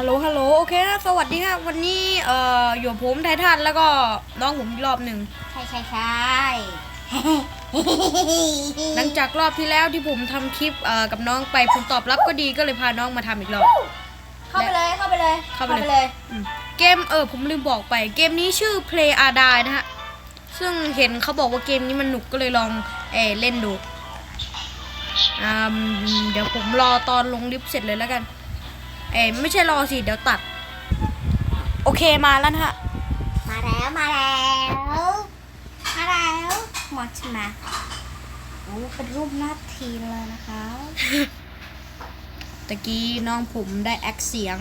ฮัลโหล ฮัลโหล โอเคนะสวัสดีครับ วันนี้ เอ่อ อยู่กับผมไททันแล้วก็น้องผมอีกรอบหนึ่ง ใช่ใช่ใช่หลังจากรอบที่แล้วที่ผมทำคลิป เอ่อ กับน้องไปผลตอบรับก็ดีก็เลยพาน้องมาทำอีกรอบ เข้าไปเลย เข้าไปเลย เข้าไปเลย อืมเกม เออ ผมลืมบอกไป เกมนี้ชื่อ Play a d i นะฮะ ซึ่งเห็นเขาบอกว่าเกมนี้มันหนุกก็เลยลอง เออเล่นดูอ่าเดี๋ยวผมรอตอนลงลิฟต์เสร็จเลยแล้วกัน เอ้ยไม่ใช่รอสิเดี๋ยวตัด โอเคมาแล้วนะฮะมาแล้วมาแล้วมาแล้วหมดใช่ไหมโอ้เป็นรูปหน้าทีมเลยนะคะตะกี้น้องผมได้แอคเสียง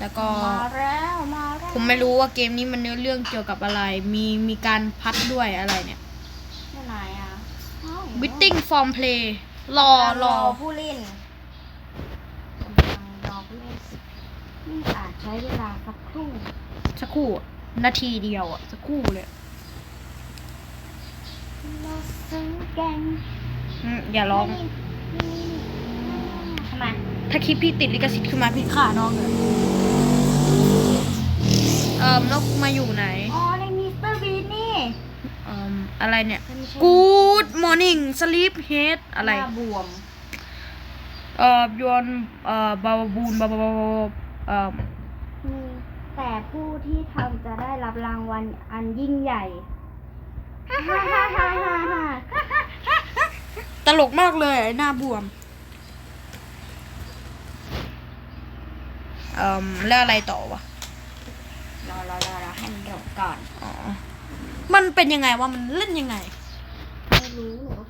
แล้วก็มาแล้วมาแล้วผมไม่รู้ว่าเกมนี้มันเนื้อเรื่องเกี่ยวกับอะไร มีมีการพัดด้วยอะไรเนี่ยที่ไหนอะ Waiting from play รอรอผู้เล่นกำลังรอผู้เล่นนี่อาจใช้เวลาสักครู่ สักครู่อะนาทีเดียวอะ สักครู่เลยเราซื้อแกงอืมอย่าร้องนี่นี่นี่ทำไมถ้าคลิปพี่ติดลิขสิทธิ์ขึ้นมาพี่ฆ่าน้องเลยเอ่อแล้วมาอยู่ไหน อ๋อในมิสเตอร์บีนี่เอ่ออะไรเนี่ยไม่ใช่ Good morning sleep head อะไร หน้าบวม เอ่อยวนเอ่อบาบูนบาบาบาเอ่อมี แต่ผู้ที่ทำจะได้รับรางวัลอันยิ่งใหญ่ฮ่าฮ่าฮ่าฮ่าฮ่าฮ่าตลกมากเลยไอ้หน้าบวม เอ่อแล้วอะไรต่อวะ รอรอรอรอให้มันจบก่อน อ๋อ มันเป็นยังไงวะ มันเล่นยังไง ไม่รู้หนูก็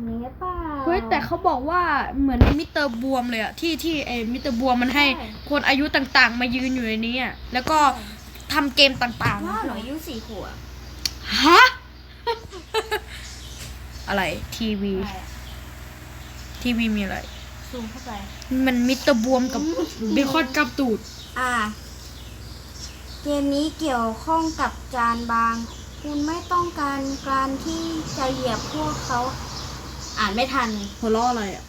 รงนี้หรือเปล่า เฮ้ยแต่เขาบอกว่าเหมือนมิสเตอร์บวมเลยอะที่ที่ไอ้มิสเตอร์บวมมันให้ใช่ คนอายุต่างๆ มายืนอยู่ในนี้อะแล้วก็ทำเกมต่างว่าหนูอายุสี่ขวบๆฮะ อะไรทีวีทีวีมีอะไร ซูมเข้าไป มันมิสเตอร์บวมกับเบคอนกับตูด อ่า เกมนี้เกี่ยวข้องกับจานบาง คุณไม่ต้องการการที่จะเหยียบพวกเขา อ่านไม่ทัน หัวล้ออะไรอะ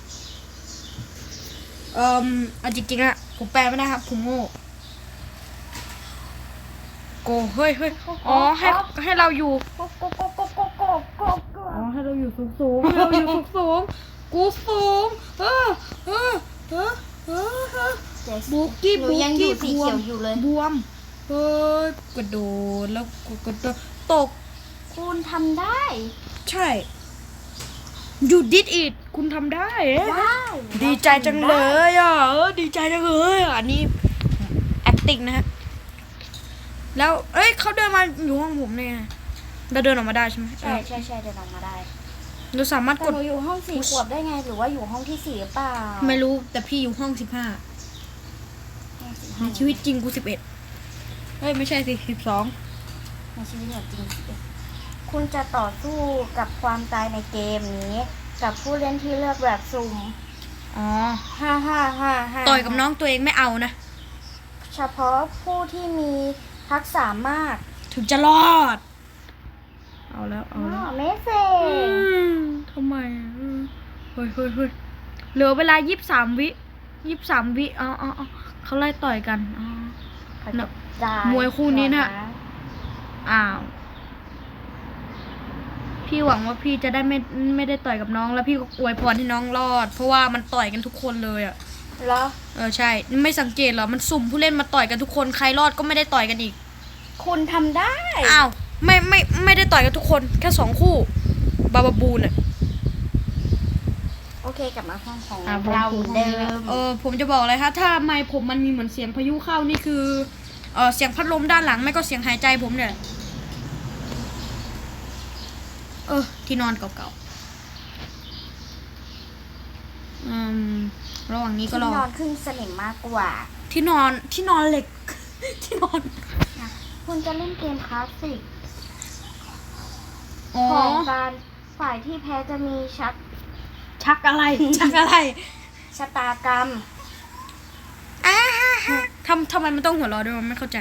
เอ่อเอาจริงๆอะผมแปลไม่ได้ครับ ผมโง่โกเฮ้ยเฮ้ยอ๋อให้ให้เราอยู่โกโกโกโกโกโกโกโกอ๋อให้เราอยู่สูงสูงๆให้เราอยู่สูงสูงๆกูสูงเออเออเออเออเออบุกกี้หนูบุกยังอยู่กี้สีบวเขียมวอยู่เลยบวมเฮ้ยกระโดดแล้วก็กระโดดตกคุณทำได้ ใช่ you did it คุณทำได้เอ๊ะว้าวดีใจจังเลยอะเออดีใจจังเลยอะอันนี้ acting นะฮะ แล้ว เอ้ยเขาเดินมาอยู่ห้องผมเนี่ยเราเดินออกมาได้ใช่ไหมใช่ใช่ใช่เดินออกมาได้เราสามารถแต่กด หนูอยู่ห้องสี่ขวบได้ไง หรือว่าอยู่ห้องที่สี่หรือเปล่าไม่รู้แต่พี่อยู่ห้องสิบห้าห้องสี่ในห้าชีวิตจริงกูสิบเอ็ดเฮ้ย ไม่ใช่สิสิบสอง ในชีวิตจริง คุณจะต่อสู้กับความตายในเกมนี้ กับผู้เล่นที่เลือกแบบสุ่มอ๋อฮ่าฮ่าฮ่าฮ่าต่อยกับน้องตัวเองไม่เอานะ เฉพาะผู้ที่มีทักษะมาก ถึงจะรอด เอาแล้วเอาอ๋แล้วอเมสเซอืมทำไมอะอืมเฮ้ยเฮ้ยเฮ้ยเหลือเวลายี่สิบสามวิยี่สิบสามวิอ๋ออ๋ออ๋อเขาไล่ต่อยกันอ๋อเนอะมวยคู่นี้น่ะอ้าว พี่หวังว่าพี่จะได้ไม่ไม่ได้ต่อยกับน้อง แล้วพี่ก็อวยพรให้น้องรอด เพราะว่ามันต่อยกันทุกคนเลยอะเหรอเออใช่ ไม่สังเกตเหรอมันสุ่มผู้เล่นมาต่อยกันทุกคนใครรอดก็ไม่ได้ต่อยกันอีก คุณทำได้ อ้าวไม่ไม่ไม่ได้ต่อยกันทุกคนแค่สองคู่บาบาบูนอะโอเคกลับมาห้องของอะเราผมเดิมเออผมจะบอกเลยครับถ้าไมค์ผมมันมีเหมือนเสียงพายุเข้านี่คือเออเสียงพัดลมด้านหลังไม่ก็เสียงหายใจผมเนี่ยเออ ที่นอนเก่าๆอืมระหว่างนี้ก็ที่รอนอนขึ้นสนิมมากกว่า ที่นอนที่นอนเหล็ก ที่นอน คุณจะเล่นเกมคลาสสิกอ๋อ ของการฝ่ายที่แพ้จะมีชักชักอะไร ชักอะไรชะตากรรมอ่าฮะฮะทำทำไมมันต้องหัวเราะด้วยวะไม่เข้าใจ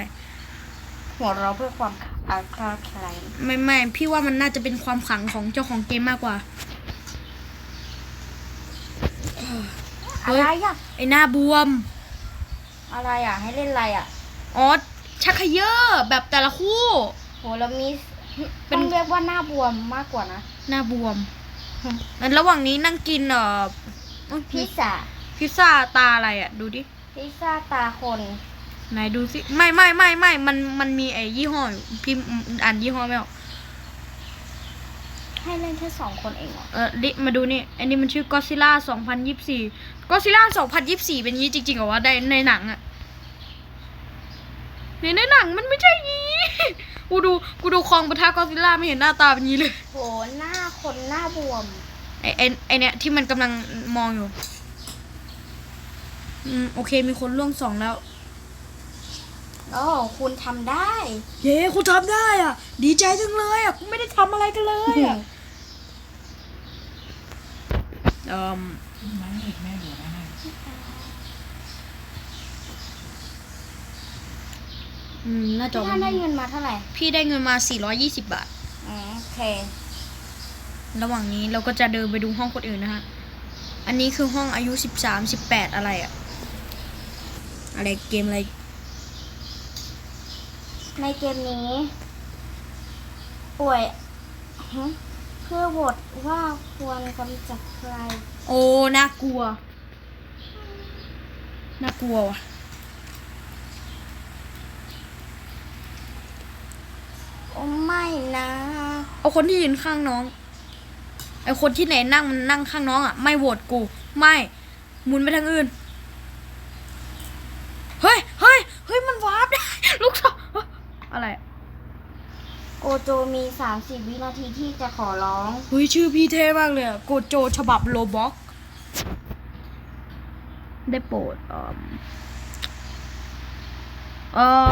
หัวเราะเพื่อความ อาฆาตแค้นไม่ไม่พี่ว่ามันน่าจะเป็นความขลังของเจ้าของเกมมากกว่า อะไรอะ ไอ้หน้าบวม อะไรอะ ให้เล่นอะไรอะ อ๋อ ชักเขยอแบบแต่ละคู่ โหแล้วมีเป็นต้องเรียกว่าหน้าบวมมากกว่านะ หน้าบวมงั้นระหว่างนี้นั่งกินเอ่ออุ๊ยพิซซ่า พิซซ่าตาอะไรอะ ดูดิ พิซซ่าตาคน ไหนดูสิไม่ไม่ไม่ไม่มันมันมีไอ้ยี่ห้ออยู่พิมพ์อ่านยี่ห้อไม่ออกให้เล่นแค่สองคนเองเหรอเออดิมาดูนี่อันนี้มันชื่อ Godzilla 2024 Godzilla 2024เป็นงี้จริงๆเหรอวะในในหนังอะในในหนังมันไม่ใช่งี้กูดูกูดูคองปะทะ Godzilla ไม่เห็นหน้าตาเป็นงี้เลยโหหน้าคนหน้าบวมไอไอไอเนี่ยที่มันกำลังมองอยู่อืมโอเคมีคนล่วงสองแล้ว โอ้คุณทำได้ เย้คุณทำได้อะ ดีใจจังเลยอะคุณไม่ได้ทำอะไรกันเลยอะเอ่มอืมน่าจะพี่ท่านได้เงินมาเท่าไหร่พี่ได้เงินมา 420 บาทอืมโอเค ระหว่างนี้เราก็จะเดินไปดูห้องคนอื่นนะฮะ อันนี้คือห้องอายุ 13 18 อะไรอะอะไรเกมอะไร ในเกมนี้ ป่วยฮะเพื่อบทว่าควรกำจัดใคร โอ้ น่ากลัว น่ากลัวว่ะโอ้ไม่นะ เอาคนที่ยืนข้างน้อง ไอคนที่ไหนนั่งมันนั่งข้างน้องอะ ไม่โหวตกู ไม่หมุนไปทางอื่น เฮ้ย เฮ้ย เฮ้ย มันวาร์ปได้ ลูกศร อะไรอะโกโจมี 30 วินาทีที่จะขอร้อง เฮ้ยชื่อพี่เท่มากเลยอะโกโจฉบับโลบ็อกได้โปรดเอ่อเอ่อ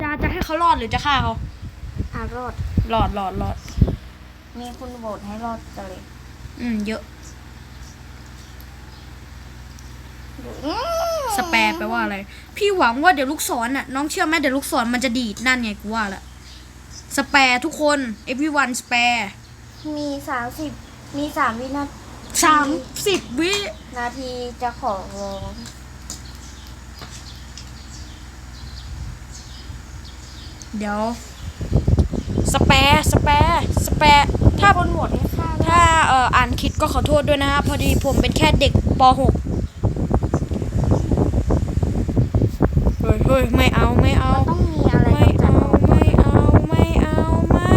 จะจะให้เขารอดหรือจะฆ่าเขาอารอด รอดรอดรอดมีคุณโหวตให้รอดจะเลยอืมเยอะ อืม สแปรแปลว่าอะไร พี่หวังว่าเดี๋ยวลูกศรน่ะน้องเชื่อไหมเดี๋ยวลูกศรมันจะดีดนั่นไงกูว่าละสแปรทุกคน everyone สแปรมี30มี3วินาสามสิบวินาทีจะขอร้องเดี๋ยวสแปรสแปรสแปรถ้าคนโหวตให้ฆ่าด้วยถ้าเอ่ออ่านคิดก็ขอโทษด้วยนะฮะพอดีผมเป็นแค่เด็กป .6 เฮ้ ยเฮ้ยไม่เอาไม่เอา ต้องมีอะไรไม่กำจัดเอาไม่เอาไม่เอาไม่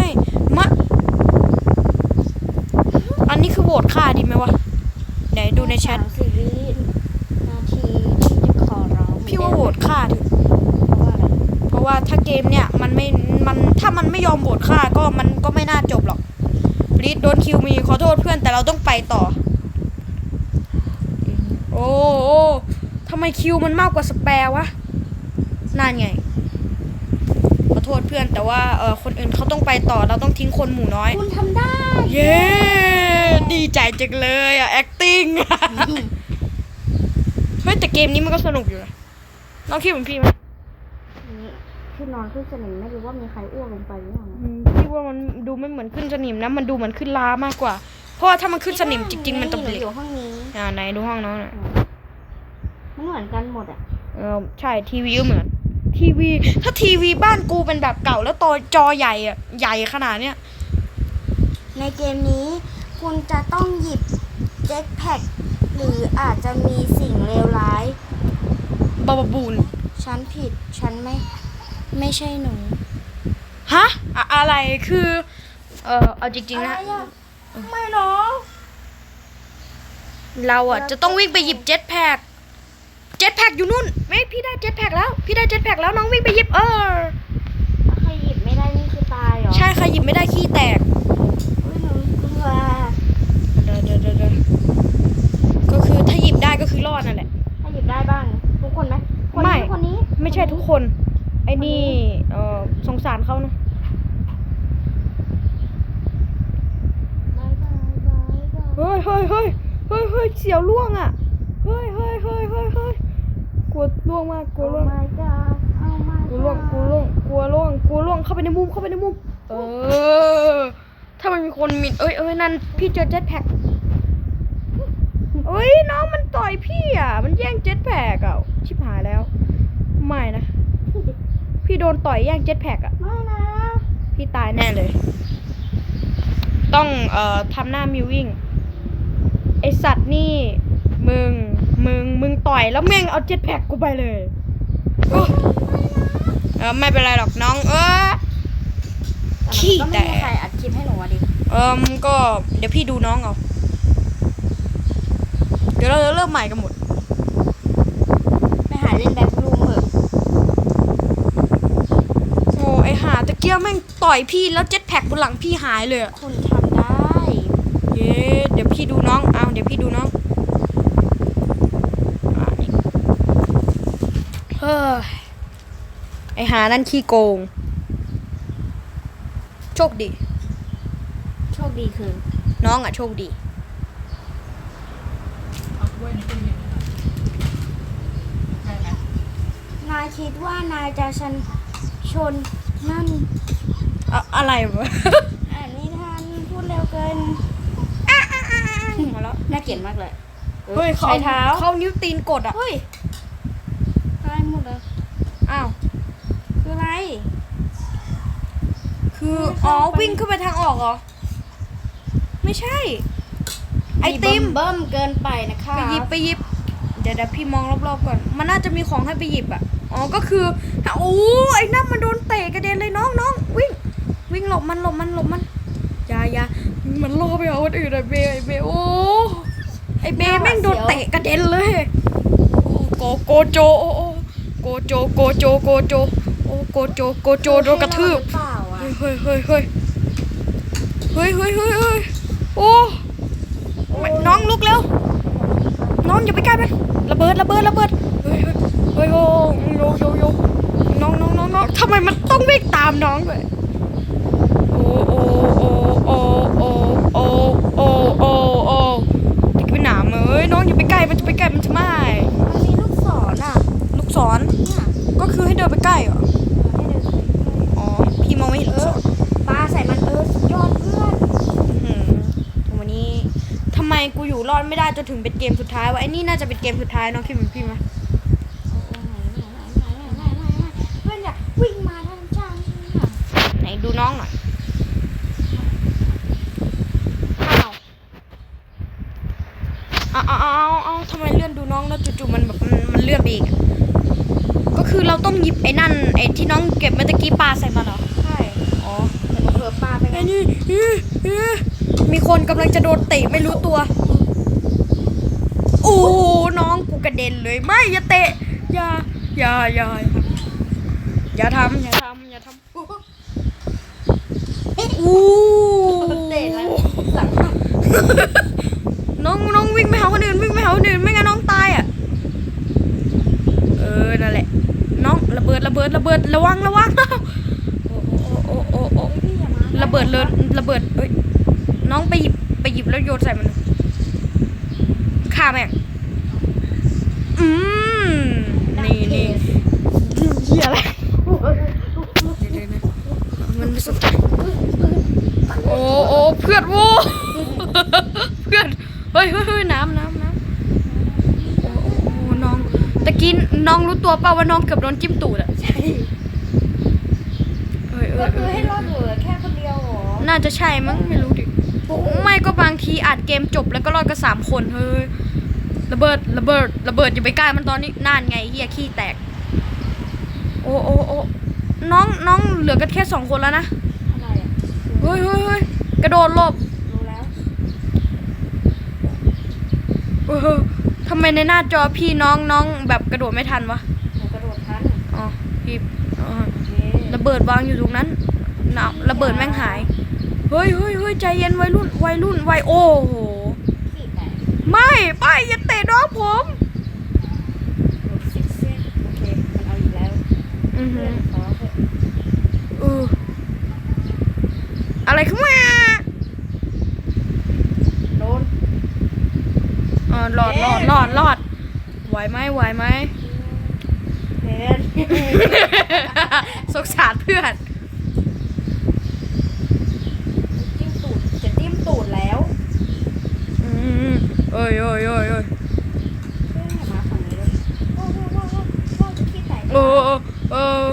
มะอันนี้คือโหวตค่าดีไหมวะไหนดูในแชทสามสิบวินาทีที่จะขอร้องพี่ว่าโหวตค่าเถอะเพราะว่าอะไรเพราะว่าถ้าเกมเนี่ยมันไม่มันถ้ามันไม่ยอมโหวตค่าก็มันก็ไม่น่าจบหรอกพลีดโดนคิวมีขอโทษเพื่อนแต่เราต้องไปต่อ โอ้โอ้ทำไมคิวมันมากกว่าสแปรวะ นั่นไง ขอโทษเพื่อนแต่ว่าเออคนอื่นเขาต้องไปต่อเราต้องทิ้งคนหมู่น้อย คุณทำได้ เย้ดีใจจังเลยอะ acting เฮ้ยแต่เกมนี้มันก็สนุกอยู่นะน้องคิดเหมือนพี่ไหมนี่ที่นอนขึ้นสนิมไม่รู้ว่ามีใครอ้วกลงไปหรือเปล่านะอืมพี่ว่ามันดูไม่เหมือนขึ้นสนิมนะมันดูเหมือนขึ้นล้ามากกว่า เพราะว่าถ้ามันขึ้นสนิมจริง ๆ มันต้องหเปนูลี่ยอนยู่ห้องนี้อ่าไหนดูห้องน้องหน่อยมันเหมือนกันหมดอะ เออใช่ทีวีก็เหมือน ทีวี ถ้าทีวีบ้านกูเป็นแบบเก่าแล้วตัวจอใหญ่อะใหญ่ขนาดเนี้ย ในเกมนี้คุณจะต้องหยิบเจ็ตแพ็กหรืออาจจะมีสิ่งเลวร้าย บาบาบูน ฉันผิด ฉันไม่ ไม่ใช่หนูฮะอะอะไรคือ เออเอาจริงๆนะอะไรอะไม่เนาะเราอะจะต้องวิ่งไปหยิบเจ็ตแพ็ก เจ็ตแพ็กอยู่นู่นไม่พี่ได้เจ็ตแพ็กแล้ว พี่ได้เจ็ตแพ็กแล้วน้องวิ่งไปหยิบเออถ้าใครหยิบไม่ได้นี่คือตายเหรอใช่ค่ะหยิบไม่ได้ขี้แตกอุ้ยหนูกลัวเดี๋ยวเดี๋ยวเดี๋ยวเดี๋ยวก็คือถ้าหยิบได้ก็คือรอดนั่นแหละถ้าหยิบได้บ้างทุกคนไหมคนไม่นี้คนนี้ไม่ใช่ทุกคน ไอ้นี่เออสงสารเขานะบายบายบายบายเฮ้ยเฮ้ยเฮ้ยเฮ้ยเฮ้ยเสียวล่วงอะ กลัวล่วงมากกลัวล่วงกลัวล่วงกลัวล่วงกลัวล่วงกลัวล่วงเข้าไปในมุมเข้าไปในมุมเออ ถ้ามันมีคนมิดเอ้ยเอ้ยนั่นพี่เจอเจ็ตแพ็กเอ้ยน้องมันต่อยพี่อะ มันแย่งเจ็ตแพ็กอะชิบหายแล้ว ไม่นะ พี่โดนต่อยแย่งเจ็ตแพ็กอะไม่นะพี่ตายแน่เลย ต้องเอ่อทำหน้ามิววิ่งไอสัตว์นี่ ต่อยแล้วแม่งเอาเจ็ตแพ็กกูไปเลยโอ้เออไม่เป็นไรหรอกน้อง เออขี้ก็แตไม่กมีใครอัดคลิปให้หนูอะดิเออมก็เดี๋ยวพี่ดูน้องเอาเดี๋ยวเราจะเริ่มใหม่กันหมดไปหาเล่นแบ็ครูมเถอะโอ้ไอหาตะเกียบแม่งต่อยพี่แล้วเจ็ตแพ็กบนหลังพี่หายเลยอะคุณทำได้ เย้เดี๋ยวพี่ดูน้องเอาเดี๋ยวพี่ดูน้องอ่านี่ เฮ้ยไอหานั่นขี้โกง โชคดี โชคดีคือน้องอะโชคดีนายคิดว่านายจะชันชนนั่นอะอะไรวะ อ่านนิทานพูดเร็วเกินมาแล้วน่าเกลียดมากเลยเฮ้ยเขาใช้เท้า เขานิ้วตีนกดอะเฮ้ย ตายหมดเลย อ้าว คืออะไร คือ อ๋อ วิ่งขึ้นไปทางออกเหรอ ไม่ใช่ ไอติมเบิ่มเกินไปนะคะไปหยิบไปหยิบ เดี๋ยวเดี๋ยวพี่มองรอบๆก่อน มันน่าจะมีของให้ไปหยิบอะ อ๋อ ก็คือโอ้ไอ้นั่นมันโดนเตะกระเด็นเลยน้องน้องวิ่ง วิ่งหลบมันหลบมันหลบมันอย่าอย่ามันล่อไปเอาคนอื่นอะเบย์ไอเบย์โอ้ไอเบย์แม่งโดนเตะกระเด็นเลยโอ้โกโกโจโอ้ โจโกโจโกโจโอ้โกโจโกโจโดนกระทืบหรือเฮ้ยเฮ้ยเฮ้ยเฮ้ยเฮ้ยเฮ้ยเฮ้ยโอ้น้องลุกเร็วน้องอย่าไปใกล้มันระเบิดระเบิดระเบิดเฮ้ยเฮ้ยเฮ้ยโอ้โยโยโยน้องน้องน้องน้องทำไมมันต้องวิ่งตามน้องด้วยโอ้โอ้โอ้โอ้โอ้โอ้โอ้โอ้โอ้ไปหนามเอ้ยน้องอย่าไปใกล้มันจะไปใกล้มันจะไม่มันมีลูกศรอะ ลูกศรเนี่ยก็คือให้เดินไปใกล้เหรอให้เดินไปใกล้อ๋อ พี่มองไม่เห็นลูกศรปลาใส่มันเออสุดยอดเพื่อนอืมวันนี้ทำไมกูอยู่รอดไม่ได้จนถึงเป็นเกมสุดท้ายวะไอ้นี่น่าจะเป็นเกมสุดท้ายเนาะคิดเหมือนพี่ไหม เพื่อนอย่าวิ่งมาทางช่างฉันน่ะ ไหนดูน้องหน่อยอ้าวเอาเอาเอาเอาทำไมเลื่อนดูน้องแล้วจู่ๆมันแบบมันมันเลื่อนไปอีกอะก็คือ เราต้องหยิบไอ้นั่นไอ้ที่น้องเก็บเมื่อตะกี้ปลาใส่มันเหรอ ใช่อ๋อแต่หนูเผลอปลาไปไงไอ้นี่อื้ออื้อมีคนกำลังจะโดนเตะไม่รู้ตัว โอ้น้องกูกระเด็นเลยไม่อย่าเตะอย่าอย่าอย่าอย่าทำอย่าทำอย่าทำอู้เตะแล้วหลังน้องน้องวิ่งไปหาคนอื่นวิ่งไปหาคนอื่นไม่งั้นน้องตายอะเออนั่นแหละ น้องระเบิดระเบิดระเบิดระวังระวังโอ้โอ้โอ้โอ้โอ้พี่อย่ามาระเบิดเลยระเบิดเอ้ยน้องไปหยิบไปหยิบแล้วโยนใส่มันฆ่าแม่งอืมนี่นี่เหี้ยอะไรเดี๋ยวๆนะมันไม่สุดโอ้โอ้เพื่อนโว้เพื่อนเฮ้ยเฮ้ยเฮ้ยน้ำะกี้น้องรู้ตัวเปล่าว่าน้องเกือบโดนจิ้มตูดอะใช่เอ้ยเอ้ก็ยคือเอ้ยให้รอดเหลือแค่คนเดียวเหรอน่าจะใช่มั้งไม่รู้ดิไม่ก็บางทีอัดเกมจบแล้วก็รอดกันสามคนเฮ้ยระเบิดระเบิดระเบิดอย่าไปใกล้มันตอนนี้น่านไงเฮียขี้แตก โอ้โอ้โอ้น้องน้องเหลือกันแค่สองคนแล้วนะอะไรอะเฮ้ยเฮ้ยเฮ้ยกระโดดหลบ รู้แล้ว เออทำ ไมในหน้าจอพี่น้องน้องแบบกระโดดไม่ทันวะหนูกระโดดทันอ๋อพี่อ๋อโอเคระเบิดวางอยู่ตรงนั้นน่ะระเบิดแม่งหาย เฮ้ยเฮ้ยเฮ้ยใจเย็นวัยรุ่นวัยรุ่นวัยโอ้โหขี้แตกไม่ไปอย่าเตะน้องผมหนูซิกเซ่โอเคมันเอา หลอดหลอดหลอดหลอดไหวไหมไหวไหมเพื่อนสงสารเพื่อนจิ้มตูดจะจิ้มตูดแล้วอืมเอ้ยเอ้ยเอ้ยเอ้ยเพื่อนอย่ามาฝั่งนี้เลยโอ้โหโอ้โหโอ้โหขี้แตกเออเออ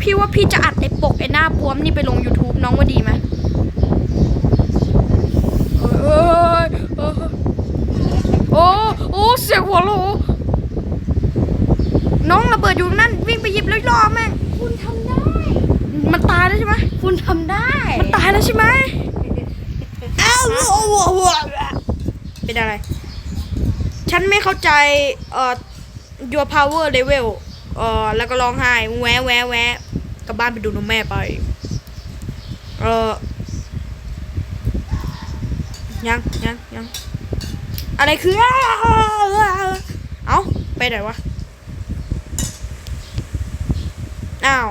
พี่ว่าพี่จะอัดไอ้ปกไอ้หน้าบวมนี่ไปลง YouTube น้องว่าดีไหมเอ้ยเอ้ย โอ้โอ้เสียงหัวโลน้องระเบิดอยู่นั่นวิ่งไปหยิบแล้วรอแม่งคุณทำได้ มันตายแล้วใช่ไหมคุณทำได้ มันตายแล้วใช่ไหมอ้าวโอ้โหเป็นอะไร ฉันไม่เข้าใจเอ่อ your power level เอ่อแล้วก็ร้องไห้แวะแวะแวะกลับบ้านไปดูนมแม่ไป เอ่อยังยังยัง อะไรคืออ้าวเอ้าไปไหนวะอ้าว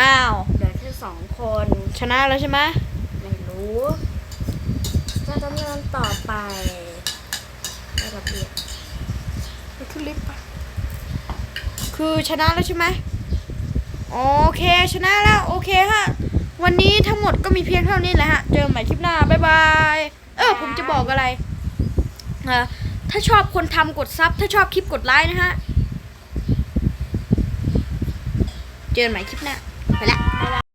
อ้าวเหลือแค่สองคนชนะแล้วใช่ไหมไม่รู้ จะดำเนินต่อไปในระเบียบไปขึ้นลิฟต์ปะคือชนะแล้วใช่ไหมโอเคชนะแล้วโอเคฮะวันนี้ทั้งหมดก็มีเพียงเท่านี้แหละฮะ เจอกันใหม่คลิปหน้า บ๊ายบาย เออ ผมจะบอกอะไรเออ ถ้าชอบคนทำกดซับ ถ้าชอบคลิปกดไลค์นะฮะ เจอกันใหม่คลิปหน้า ไปละ